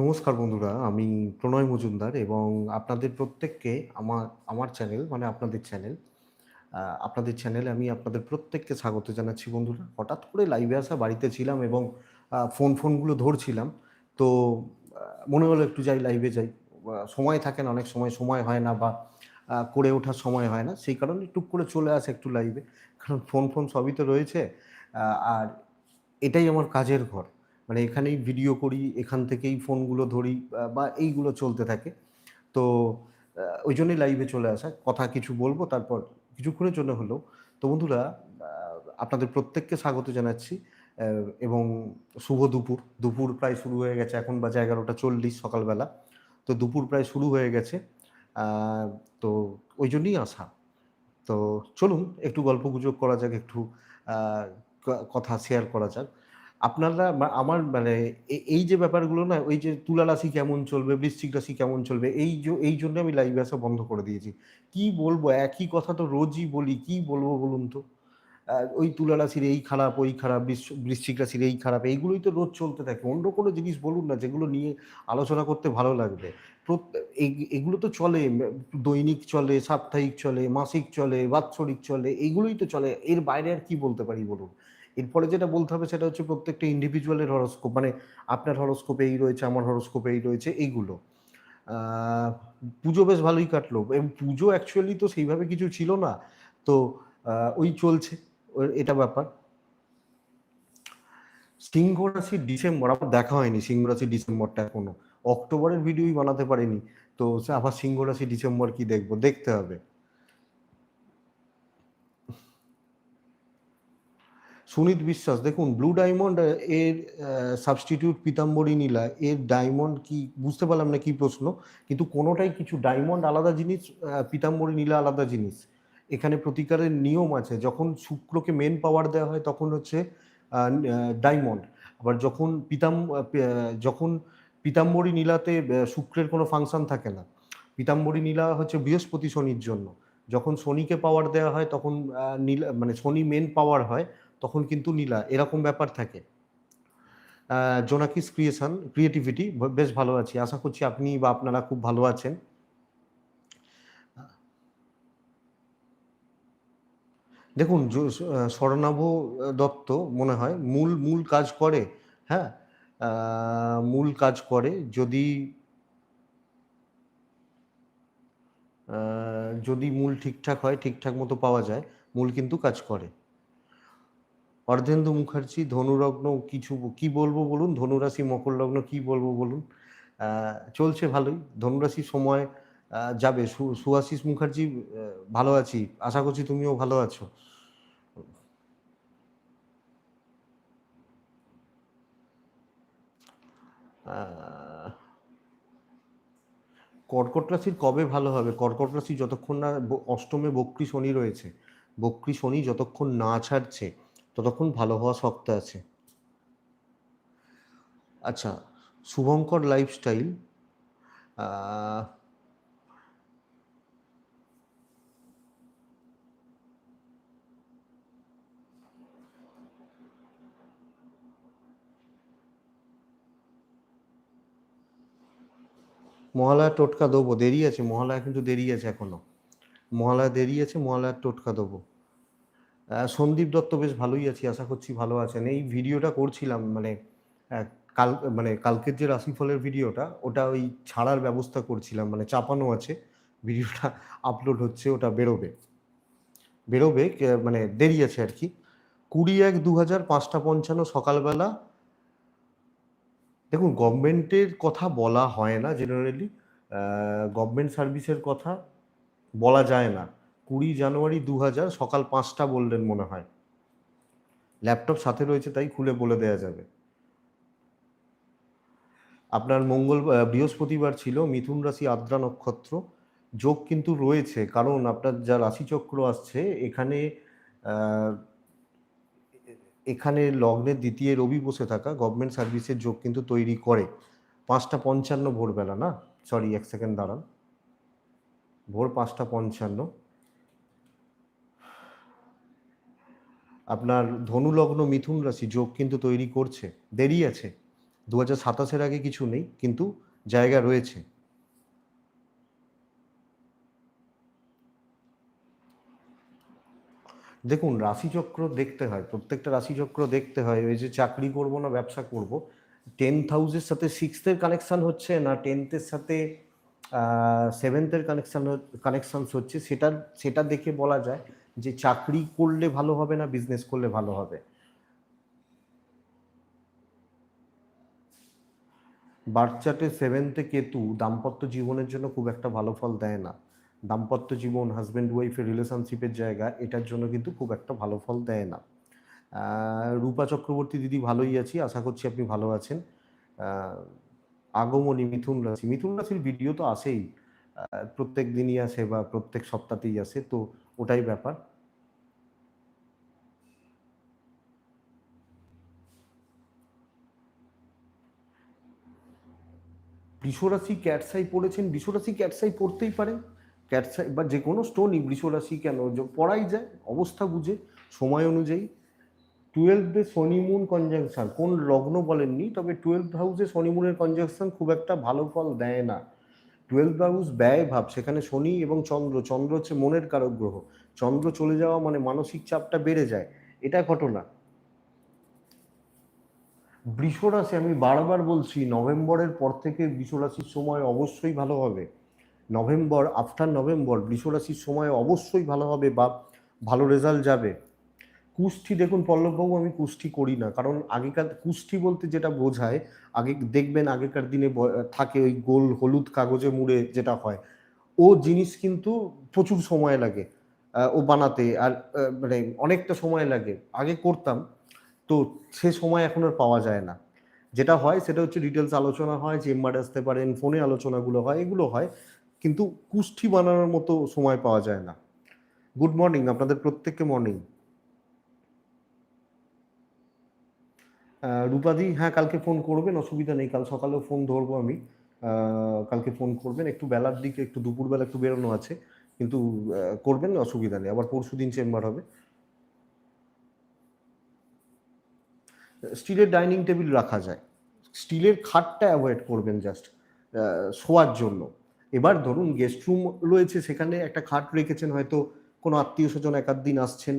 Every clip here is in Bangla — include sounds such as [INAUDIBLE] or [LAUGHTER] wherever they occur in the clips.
নমস্কার বন্ধুরা, আমি প্রণয় মজুমদার এবং আপনাদের প্রত্যেককে আমার আমার চ্যানেল মানে আপনাদের চ্যানেল আপনাদের চ্যানেলে আমি আপনাদের প্রত্যেককে স্বাগত জানাচ্ছি বন্ধুরা। হঠাৎ করে লাইভে আসা বাড়িতে ছিলাম এবং ফোন ফোনগুলো ধরছিলাম। তো মনে হলো একটু যাই লাইভে যাই। সময় থাকে না, অনেক সময় সময় হয় না বা করে ওঠার সময় হয় না। সেই কারণে টুক করে চলে আসে একটু লাইভে কারণ ফোন ফোন সবই তো রয়েছে আর এটাই আমার কাজের ঘর। মানে এখানেই ভিডিও করি, এখান থেকেই ফোনগুলো ধরি বা এইগুলো চলতে থাকে। তো ওই জন্যই লাইভে চলে আসা। কথা কিছু বলব, তারপর কিছুক্ষণের জন্য হলেও তো বন্ধুরা আপনাদের প্রত্যেককে স্বাগত জানাচ্ছি এবং শুভ দুপুর। দুপুর প্রায় শুরু হয়ে গেছে এখন, বাজে এগারোটা চল্লিশ সকালবেলা। তো দুপুর প্রায় শুরু হয়ে গেছে তো ওই জন্যই আসা। তো চলুন, একটু গল্প গুজব করা যাক, একটু কথা শেয়ার করা যাক। আপনারা আমার মানে এই যে ব্যাপারগুলো না, ওই যে তুলা রাশি কেমন চলবে, বৃশ্চিক রাশি কেমন চলবে, এই এই জন্য আমি লাইভে আসা বন্ধ করে দিয়েছি। কি বলব, একই কথা তো রোজই বলি, কি বলব বলুন তো? ওই তুলা রাশির এই খারাপ, ওই খারাপ, বৃশ্চ- বৃশ্চিক রাশির এই খারাপ, এইগুলোই তো রোজ চলতে থাকে। অন্য কোনো জিনিস বলুন না, যেগুলো নিয়ে আলোচনা করতে ভালো লাগবে। এগুলো তো চলে দৈনিক চলে, সাপ্তাহিক চলে, মাসিক চলে, বাৎসরিক চলে, এইগুলোই তো চলে। এর বাইরে আর কি বলতে পারি বলুন? এরপরে যেটা বলতে হবে সেটা হচ্ছে প্রত্যেকটা ইন্ডিভিজুয়ালের হরস্কোপ মানে আপনার হরস্কোপে এই রয়েছে, আমার হরস্কোপে এই রয়েছে, এইগুলো। পুজো বেশ ভালোই কাটলো এবং পুজো অ্যাকচুয়ালি তো সেইভাবে কিছু ছিল না। তো ওই চলছে এটা ব্যাপার। সিংহ রাশি ডিসেম্বর, আমার দেখা হয়নি সিংহ রাশি ডিসেম্বরটা এখনও। অক্টোবরের ভিডিওই বানাতে পারিনি। তো, আবার সিংহ রাশি ডিসেম্বর কি দেখব? দেখতে হবে। সুনীত বিশ্বাস, দেখুন ব্লু ডায়মন্ড এর সাবস্টিটিউট পিতাম্বরী নীলা, এর ডায়মন্ড কি, বুঝতে পারলাম না কি প্রশ্ন, কিন্তু কোনোটাই কিছু ডায়মন্ড আলাদা জিনিস পিতাম্বরী নীলা আলাদা জিনিস। এখানে প্রতিকারের নিয়ম আছে, যখন শুক্রকে মেন পাওয়ার দেওয়া হয়, তখন হচ্ছে ডায়মন্ড আবার যখন পিতাম যখন পিতাম্বরী নীলাতে শুক্রের কোনো ফাংশন থাকে না, পিতাম্বরী নীলা হচ্ছে বৃহস্পতি শনির জন্য। যখন শনিকে পাওয়ার দেওয়া হয়, তখন নীলা মানে শনি মেন পাওয়ার হয় তখন কিন্তু নীলা, এরকম ব্যাপার থাকে। জোনাকিস ক্রিয়েশন ক্রিয়েটিভিটি বেশ ভালো আছি। আশা করছি আপনি বা আপনারা খুব ভালো আছেন। দেখুন স্বর্ণাভ দত্ত মনে হয়, মূল মূল কাজ করে হ্যাঁ? মূল কাজ করে যদি যদি মূল ঠিকঠাক হয়, ঠিকঠাক মতো পাওয়া যায়, মূল কিন্তু কাজ করে। অর্ধেন্দু মুখার্জি, ধনুরগ্ন কিছু কি বলব বলুন? ধনুরাশি মকর লগ্ন কি বলব বলুন? চলছে ভালোই। ধনুরাশি সময় যাবে। সুহাশিস মুখার্জি ভালো আছি। আশা করছি তুমিও ভালো আছো। কর্কট রাশির কবে ভালো হবে? কর্কট রাশি যতক্ষণ না অষ্টমে বক্রী শনি রয়েছে। বক্রী শনি যতক্ষণ না ছাড়ছে ততক্ষণ ভালো হওয়া শক্ত আছে। আচ্ছা শুভঙ্কর লাইফস্টাইল মহালয়া টোটকা দেবো, দেরি আছে, মহালয়া কিন্তু দেরি আছে এখনও। মহালয়া দেরি আছে মহালয়ার টোটকা দেবো। সন্দীপ দত্ত বেশ ভালোই আছি, আশা করছি ভালো আছেন। এই ভিডিওটা করছিলাম মানে কাল মানে কালকের যে রাশিফলের ভিডিওটা, ওটা ওই ছাড়ার ব্যবস্থা করছিলাম মানে চাপানো আছে, ভিডিওটা [LAUGHS] আপলোড হচ্ছে, ওটা বেরোবে। বেরোবে মানে দেরি আছে আর কি। কুড়ি এক দু হাজার পাঁচটা পঞ্চান্ন সকালবেলা, দেখুন, গভর্নমেন্টের কথা বলা হয় না জেনারেলি গভর্নমেন্ট সার্ভিসের কথা বলা যায় না। কুড়ি জানুয়ারি দু হাজার সকাল পাঁচটা বললেন মনে হয়। ল্যাপটপ সাথে রয়েছে তাই খুলে বলে দেয়া যাবে। আপনার মঙ্গল বৃহস্পতিবার ছিল মিথুন রাশি আদ্রা নক্ষত্র। যোগ কিন্তু রয়েছে, কারণ আপনার যা রাশিচক্র আসছে, এখানে এখানে লগ্নের দ্বিতীয় রবি বসে থাকা গভর্নমেন্ট সার্ভিসের যোগ কিন্তু তৈরি করে। পাঁচটা পঞ্চান্ন ভোরবেলা না? সরি এক সেকেন্ড দাঁড়ান। ভোর পাঁচটা পঞ্চান্ন। আপনার ধনুলগ্ন মিথুন রাশি যোগ কিন্তু তৈরি করছে। দেরি আছে। দু হাজার সাতাশের আগে কিছু নেই, কিন্তু জায়গা রয়েছে। দেখুন, রাশিচক্র দেখতে হয়, প্রত্যেকটা রাশিচক্র দেখতে হয় ওই যে চাকরি করব না, ব্যবসা করব। টেন্থ হাউসের সাথে সিক্সথের কানেকশান হচ্ছে না, টেন্থের সাথে সেভেন্থের কানেকশান কানেকশনস হচ্ছে সেটা সেটা দেখে বলা যায়। যে চাকরি করলে ভালো হবে না বিজনেস করলে ভালো হবে। বার্চাটে সেভেন্থে কেতু দাম্পত্য জীবনের জন্য খুব একটা ভালো ফল দেয় না। দাম্পত্য জীবন হাজব্যান্ড ওয়াইফের রিলেশনশিপের জায়গা, এটার জন্য কিন্তু খুব একটা ভালো ফল দেয় না। রূপা চক্রবর্তী দিদি ভালোই আছি, আশা করছি আপনি ভালো আছেন। আগমনী মিথুন রাশি, মিথুন রাশির ভিডিও তো আসেই প্রত্যেক দিনই আসে বা প্রত্যেক সপ্তাহতেই আসে। তো ওটাই ব্যাপার। বৃষরাশি ক্যাটসাই পড়েছেন, বৃষরাশি ক্যাটসাই পড়তেই পারেন ক্যাটসাই বা যে কোনো স্টোনই বৃষরাশি কেন? পড়াই যায়, অবস্থা বুঝে, সময় অনুযায়ী। টুয়েলভে শনি মুন কনজাংশন কোন লগ্ন বলেননি, তবে টুয়েলভ হাউসে শনি মুনের কনজাংশন খুব একটা ভালো ফল দেয় না। টুয়েলভ হাউস ব্যয় ভাব, সেখানে শনি এবং চন্দ্র চন্দ্র হচ্ছে মনের কারক গ্রহ। চন্দ্র চলে যাওয়া মানে মানসিক চাপটা বেড়ে যায়, এটা ঘটনা। বৃষরাশি, আমি বারবার বলছি, নভেম্বরের পর থেকে বৃষরাশির সময় অবশ্যই ভালো হবে। নভেম্বর আফটার নভেম্বর, বৃষরাশির সময় অবশ্যই ভালো হবে বা ভালো রেজাল্ট যাবে। কুষ্টি দেখুন পল্লববাবু, আমি কুষ্টি করি না। কারণ আগেকার কুষ্টি বলতে যেটা বোঝায়, আগে দেখবেন আগেকার দিনে থাকে ওই গোল হলুদ কাগজে মুড়ে যেটা হয়। ও জিনিস কিন্তু প্রচুর সময় লাগে ও বানাতে। আর মানে অনেকটা সময় লাগে। আগে করতাম, তো সে সময় এখন আর পাওয়া যায় না। যেটা হয়, সেটা হচ্ছে ডিটেলস আলোচনা হয়, চেম্বারে আসতে পারেন, ফোনে আলোচনাগুলো হয়, এগুলো হয়। কিন্তু কুষ্টি বানানোর মতো সময় পাওয়া যায় না। গুড মর্নিং, আপনাদের প্রত্যেককে মর্নিং। রূপাদি হ্যাঁ কালকে ফোন করবেন, অসুবিধা নেই, কাল সকালেও ফোন ধরবো আমি। কালকে ফোন করবেন, একটু বেলার দিকে, একটু দুপুরবেলা একটু বেরোনো আছে, কিন্তু করবেন, অসুবিধা নেই, আবার পরশু দিন চেম্বার হবে। স্টিলের ডাইনিং টেবিল রাখা যায়। স্টিলের খাটটা অ্যাভয়েড করবেন জাস্ট শোয়ার জন্য। এবার ধরুন গেস্ট রুম রয়েছে, সেখানে একটা খাট রেখেছেন, হয়তো কোনো আত্মীয় স্বজন এক দিন আসছেন,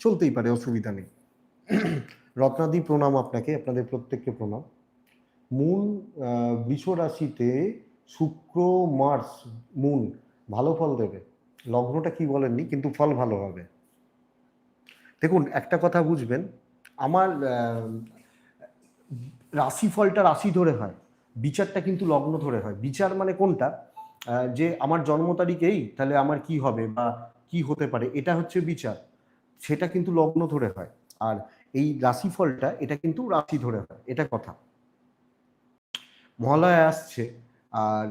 চলতেই পারে, অসুবিধা নেই। রত্নাদি প্রণাম আপনাকে, আপনাদের প্রত্যেককে প্রণাম। মুন বৃষ রাশিতে শুক্র মার্স মুন ভালো ফল দেবে। লগ্নটা কি বলেননি, কিন্তু ফল ভালো হবে। দেখুন, একটা কথা বুঝবেন, আমার রাশিফলটা রাশি ধরে হয়, বিচারটা কিন্তু লগ্ন ধরে হয়। বিচার মানে কোনটা? যে আমার জন্ম তারিখেই তাহলে আমার কি হবে বা কি হতে পারে, এটা হচ্ছে বিচার। সেটা কিন্তু লগ্ন ধরে হয়। আর এই রাশিফলটা এটা কিন্তু রাশি ধরে হয়, এটা কথা। মহালয়া আসছে, আর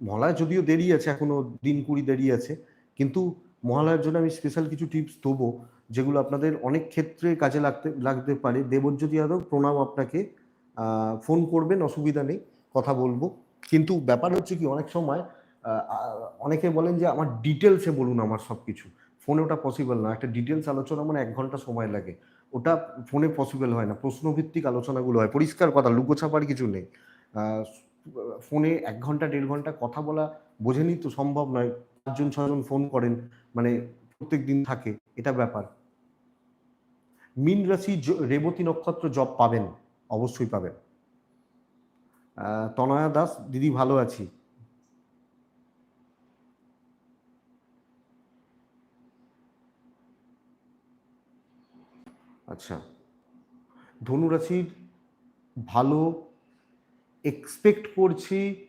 মহালয়া যদিও দেরি আছে, এখনও দিন কুড়ি দেরি আছে, কিন্তু মহালয়ার জন্য আমি স্পেশাল কিছু টিপস দেবো, যেগুলো আপনাদের অনেক ক্ষেত্রে কাজে লাগতে লাগতে পারে। দেবজ্যোতি যাদব, প্রণাম আপনাকে ফোন করবেন, অসুবিধা নেই, কথা বলব। কিন্তু ব্যাপার হচ্ছে কি, অনেক সময় অনেকে বলেন যে, আমার ডিটেলসে বলুন আমার সব কিছু ফোনে ওটা পসিবল না। একটা ডিটেলস আলোচনা মানে এক ঘণ্টা সময় লাগে। ওটা ফোনে পসিবল হয় না। প্রশ্নভিত্তিক আলোচনাগুলো হয়। পরিষ্কার কথা, লুকোছাপার কিছু নেই। ফোনে এক ঘণ্টা, দেড় ঘণ্টা কথা বলা বোঝেনি তো সম্ভব নয়। পাঁচজন ছজন ফোন করেন মানে প্রত্যেক দিন থাকে। এটা ব্যাপার। মিন রাশি রেবতী নক্ষত্র জব পাবেন। অবশ্যই পাবেন। তনয়া দাস, দিদি ভালো আছি। আচ্ছা। ধনুরাশির ভালো এক্সপেক্ট করছি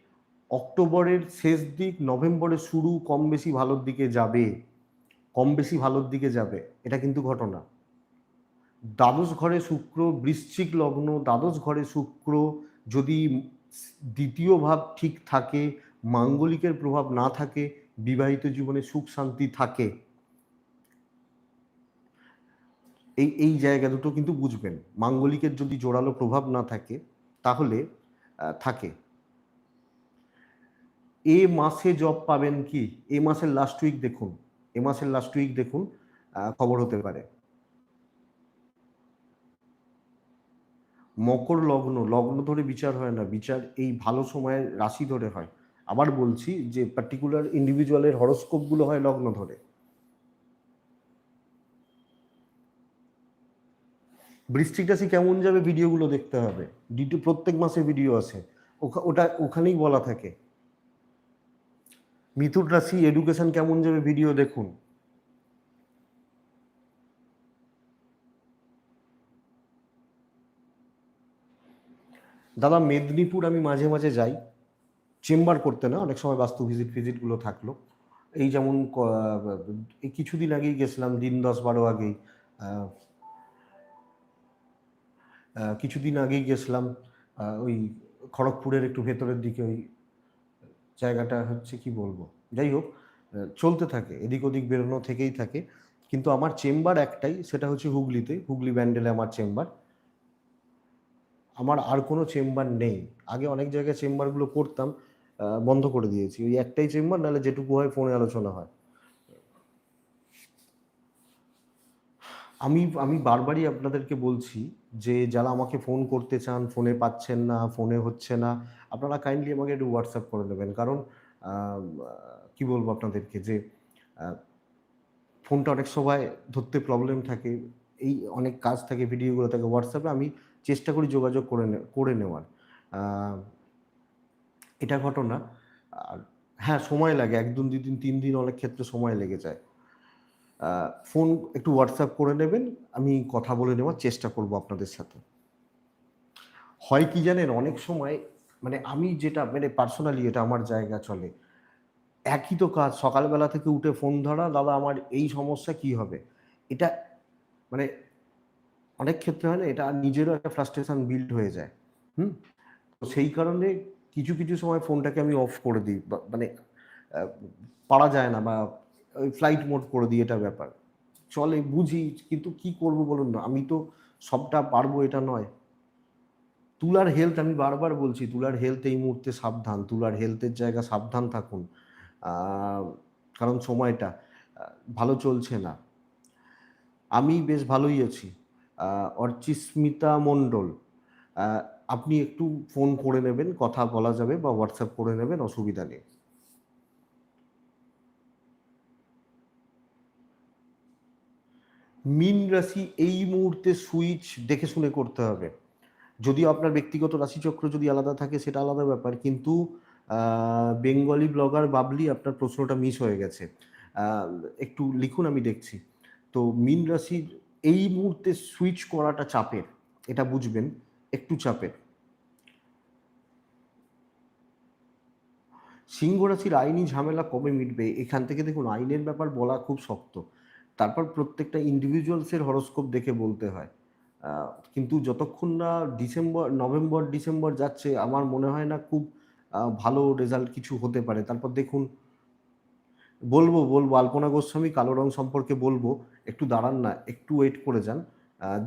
অক্টোবরের শেষ দিক, নভেম্বরের শুরু কম বেশি ভালোর দিকে যাবে। কম বেশি ভালোর দিকে যাবে। এটা কিন্তু ঘটনা। দ্বাদশ ঘরে শুক্র, বৃশ্চিক লগ্ন, দ্বাদশ ঘরে শুক্র যদি দ্বিতীয় ভাব ঠিক থাকে, মাঙ্গলিকের প্রভাব না থাকে, বিবাহিত জীবনে সুখ শান্তি থাকে। এই এই জায়গা দুটো কিন্তু বুঝবেন। মাঙ্গলিকের যদি জোরালো প্রভাব না থাকে, তাহলে থাকে। এ মাসে জব পাবেন কি? এ মাসের লাস্ট উইক দেখুন। এ মাসের লাস্ট উইক দেখুন খবর হতে পারে। মকর লগ্ন লগ্ন ধরে বিচার হয় না। বিচার এই ভালো সময়ের রাশি ধরে হয়। আবার বলছি যে পার্টিকুলার ইন্ডিভিজুয়ালের হরস্কোপগুলো হয় লগ্ন ধরে। বৃশ্চিক রাশি কেমন যাবে ভিডিওগুলো দেখতে হবে। ডিটু প্রত্যেক মাসে ভিডিও আছে। ওটা, ওখানেই বলা থাকে। মিথুন রাশি এডুকেশন কেমন যাবে ভিডিও দেখুন। দাদা, মেদিনীপুর আমি মাঝে মাঝে যাই। চেম্বার করতে না, অনেক সময় বাস্তু ভিজিট ফিজিটগুলো থাকল। এই যেমন এই কিছুদিন আগেই গেছিলাম, দিন দশ বারো আগেই। কিছুদিন আগেই গেছিলাম ওই খড়গপুরের একটু ভেতরের দিকে ওই জায়গাটা হচ্ছে কি বলব? যাই হোক চলতে থাকে, এদিক ওদিক বেরোনো থেকেই থাকে। কিন্তু আমার চেম্বার একটাই, সেটা হচ্ছে হুগলিতে, হুগলি ব্যান্ডেলে আমার চেম্বার। আমার আর কোনো চেম্বার নেই। আগে অনেক জায়গায় চেম্বারগুলো করতাম বন্ধ করে দিয়েছি। ওই একটাই চেম্বার, নাহলে যেটুকু হয় ফোনে আলোচনা হয়। আমি আমি বারবারই আপনাদেরকে বলছি যে যারা আমাকে ফোন করতে চান ফোনে পাচ্ছেন না ফোনে হচ্ছে না, আপনারা কাইন্ডলি আমাকে একটু হোয়াটসঅ্যাপ করে দেবেন। কারণ কি বলব আপনাদেরকে যে ফোনটা অনেক সময় ধরতে প্রবলেম থাকে। এই অনেক কাজ থাকে ভিডিওগুলো থাকে হোয়াটসঅ্যাপে আমি চেষ্টা করি যোগাযোগ করে করে নেওয়ার। এটা ঘটনা, আর হ্যাঁ সময় লাগে। এক দিন, দুই দিন, তিন দিন অনেক ক্ষেত্রে সময় লেগে যায়। ফোন একটু হোয়াটসঅ্যাপ করে নেবেন, আমি কথা বলে নেওয়ার চেষ্টা করব আপনাদের সাথে। হয় কি জানেন, অনেক সময় মানে আমি যেটা মানে পার্সোনালি এটা আমার জায়গা চলে। একই তো কাজ, সকালবেলা থেকে উঠে ফোন ধরা, দাদা, আমার এই সমস্যা কি হবে? এটা মানে অনেক ক্ষেত্রে হয় না, এটা নিজেরও একটা ফ্রাস্ট্রেশন বিল্ড হয়ে যায়। হুম? তো সেই কারণে কিছু কিছু সময় ফোনটাকে আমি অফ করে দিই মানে পারা যায় না, বা ফ্লাইট মোড করে দিই, এটা ব্যাপার। চলে, বুঝি, কিন্তু কি করব বলুন না, আমি তো সবটা পারব, এটা নয়। তুলার হেলথ আমি বারবার বলছি, তুলার হেলথ এই মুহূর্তে সাবধান, তুলার হেলথের জায়গা সাবধান থাকুন। কারণ সময়টা ভালো চলছে না। আমি বেশ ভালোই আছি। অর্চিস্মিতা মণ্ডল আপনি একটু ফোন করে নেবেন, কথা বলা যাবে বা হোয়াটসঅ্যাপ করে নেবেন, অসুবিধা নেই। মিন রাশি এই মুহূর্তে সুইচ দেখে শুনে করতে হবে। যদি আপনার ব্যক্তিগত রাশিচক্র যদি আলাদা থাকে সেটা আলাদা ব্যাপার, কিন্তু বেঙ্গলি ব্লগার বাবলি আপনার প্রশ্নটা মিস হয়ে গেছে। একটু লিখুন আমি দেখছি। তো মিন রাশির এই মুহূর্তে সুইচ করাটা চাপের, এটা বুঝবেন, একটু চাপের। সিংহ রাশির আইনি ঝামেলা কবে মিটবে? এখান থেকে দেখুন, আইনের ব্যাপার বলা খুব শক্ত। তারপর প্রত্যেকটা ইন্ডিভিজুয়ালসের হরস্কোপ দেখে বলতে হয়। কিন্তু যতক্ষণ না ডিসেম্বর, নভেম্বর, ডিসেম্বর যাচ্ছে, আমার মনে হয় না খুব ভালো রেজাল্ট কিছু হতে পারে। তারপর দেখুন, বলব বলব, আলপনা গোস্বামী, কালো রং সম্পর্কে বলব, একটু দাঁড়ান না, একটু ওয়েট করে যান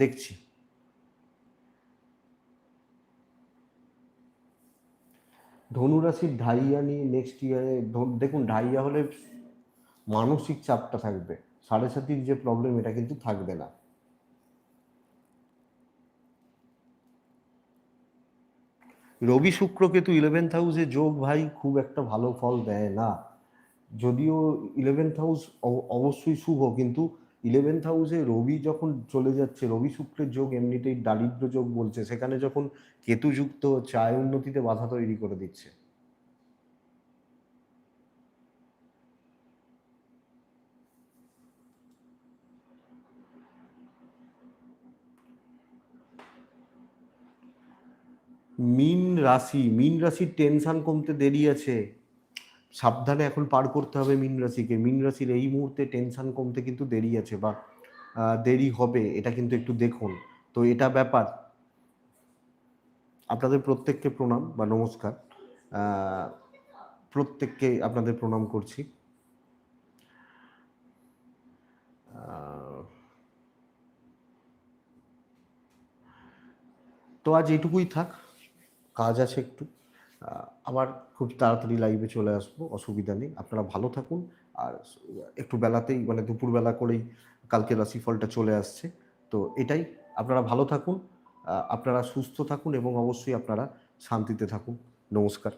দেখছি। ধনুরাশির ঢাইয়া নিয়ে নেক্সট ইয়ারে দেখুন, ঢাইয়া হলে মানসিক চাপটা থাকবে। সাড়ে সাতির যে প্রবলেম এটা কিন্তু থাকবে না। রবি শুক্র কেতু ইলেভেন্থ হাউসে যোগ ভাই খুব একটা ভালো ফল দেয় না। যদিও ইলেভেন্থ হাউস অবশ্যই শুভ, কিন্তু ইলেভেন্থ হাউসে রবি যখন চলে যাচ্ছে, রবি শুক্রের যোগ এমনিতেই দারিদ্র যোগ বলছে। সেখানে যখন কেতু যুক্ত হচ্ছে আয় উন্নতিতে বাধা তৈরি করে দিচ্ছে। মিন রাশি, মিন রাশির টেনশন কমতে দেরি আছে। সাবধানে এখন পার করতে হবে মিন রাশিকে। মিন রাশির এই মুহূর্তে টেনশন কমতে কিন্তু দেরি আছে বা দেরি হবে, এটা কিন্তু একটু দেখুন। তো এটা ব্যাপার। আপনাদের প্রত্যেককে প্রণাম বা নমস্কার। প্রত্যেককে আপনাদের প্রণাম করছি। তো আজ এটুকুই থাক। কাজ আছে একটু। আবার খুব তাড়াতাড়ি লাইভে চলে আসব, অসুবিধা নেই। আপনারা ভালো থাকুন। আর একটু বেলাতেই মানে দুপুরবেলা করেই কালকে রাশিফলটা চলে আসছে। তো এটাই। আপনারা ভালো থাকুন। আপনারা সুস্থ থাকুন এবং অবশ্যই আপনারা শান্তিতে থাকুন। নমস্কার।